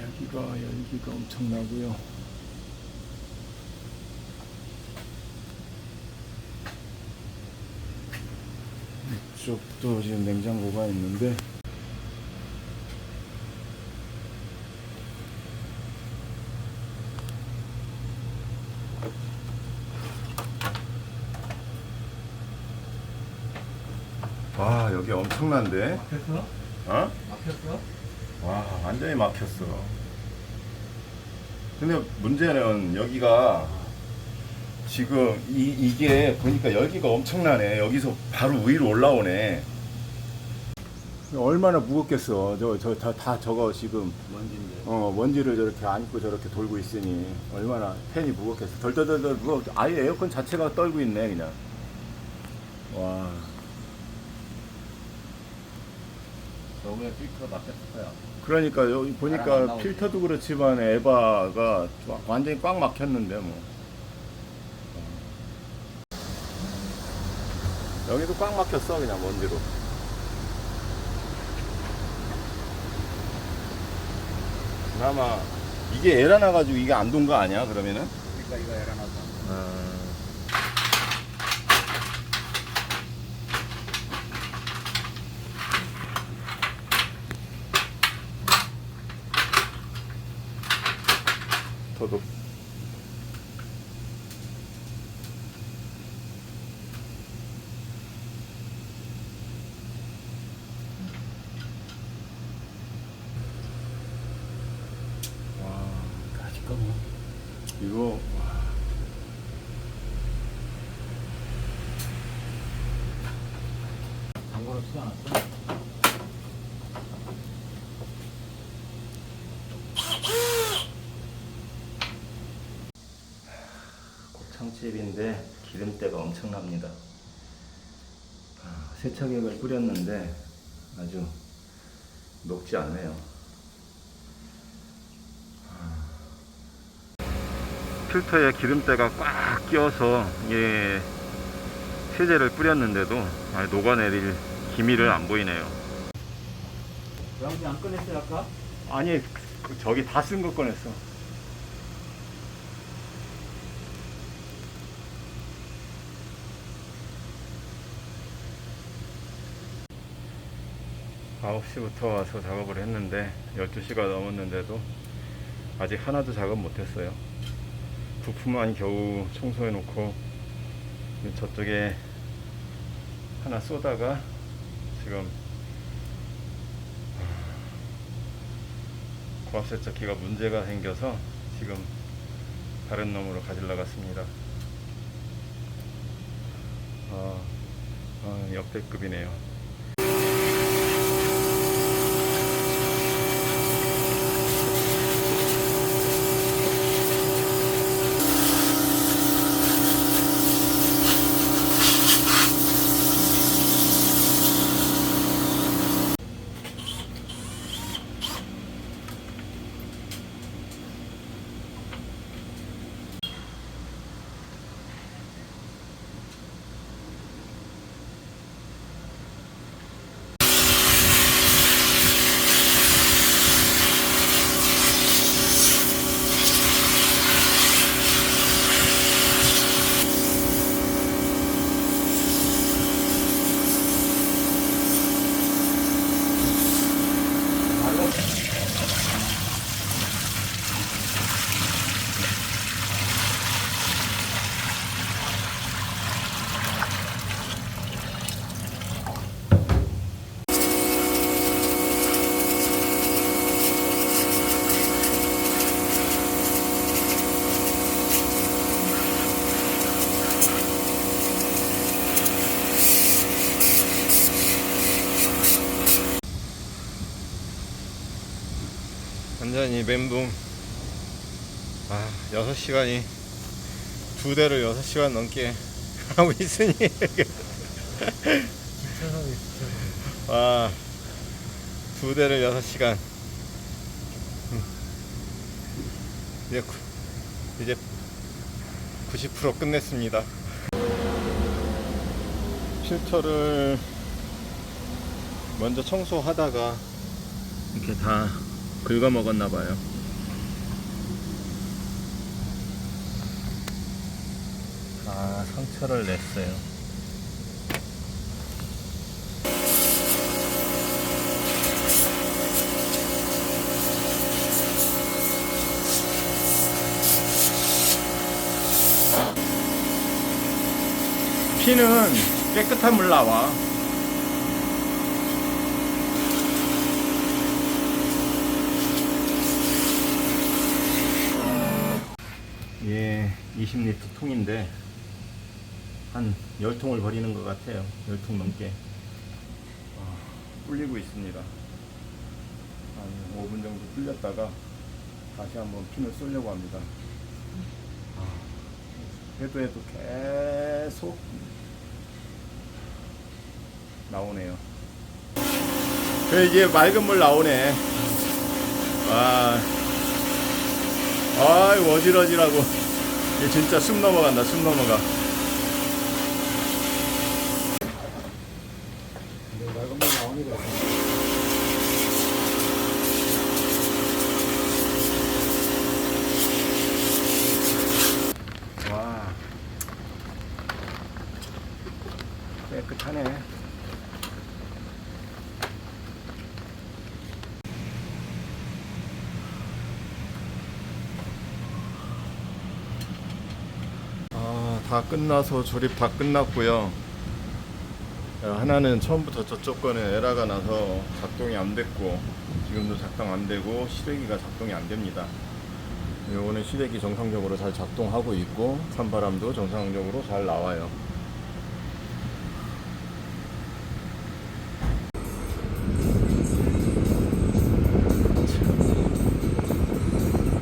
여기가 열기가 엄청나고요. 이쪽도 지금 냉장고가 있는데 와 여기 엄청난데 막혔어? 어? 막혔어? 와 완전히 막혔어 근데 문제는 여기가 지금 이, 이게 보니까 열기가 엄청나네 여기서 바로 위로 올라오네 얼마나 무겁겠어 저저다 다 저거 지금 먼지인데. 어 먼지를 저렇게 안고 저렇게 돌고 있으니 얼마나 팬이 무겁겠어 덜덜덜덜 무거 아예 에어컨 자체가 떨고 있네 그냥 와 저번에 필터 막혔을 거야. 그러니까 여기 안 보니까 나오지. 필터도 그렇지만 에바가 와- 완전히 꽉 막혔는데 뭐 여기도 꽉 막혔어 그냥 먼지로 그나마 이게 에라 나가지고 이게 안 돈 거 아니야 그러면은? 그러니까 이거 열어놔서. 더 이거 와. 장고로 치지 않았어? 곱창집인데 기름때가 엄청납니다. 아, 세차객을 뿌렸는데 아주 녹지 않네요. 필터에 기름때가 꽉 끼어서 예, 세제를 뿌렸는데도 아, 녹아내릴 기미를 안 보이네요. 양지 안 꺼냈어요 아까? 아니 그 저기 다 쓴 거 꺼냈어. 아홉 시부터 와서 작업을 했는데 12시가 넘었는데도 아직 하나도 작업 못했어요. 부품만 겨우 청소해 놓고 저쪽에 하나 쏘다가 지금 고압세척기가 문제가 생겨서 지금 다른 놈으로 가지러 갔습니다. 아, 아, 역대급이네요. 완전히 멘붕. 아, 6시간이, 두 대를 6시간 넘게 하고 있으니. 와, 두 대를 6시간. 이제 구- 이제 90% 끝냈습니다. 필터를 먼저 청소하다가 이렇게 다 긁어 먹었나 봐요. 다 상처를 냈어요. 피는 깨끗한 물 나와. 예, 20리터 통인데 한 10통을 버리는 것 같아요. 10통 넘게. 아, 불리고 있습니다. 한 5분 정도 불렸다가 다시 한번 핀을 쏠려고 합니다. 아, 해도 해도 계속 나오네요. 그 이게 맑은 물 나오네. 아, 아이 어지러지라고. 이게 진짜 숨 넘어간다. 숨 넘어가. 와, 깨끗하네. 아, 다 끝나서 조립 다 끝났고요. 야, 하나는 처음부터 저쪽 거는 에러가 나서 작동이 안 됐고 지금도 작동 안 되고 시래기가 작동이 안 됩니다. 요거는 시래기 정상적으로 잘 작동하고 있고 산바람도 정상적으로 잘 나와요.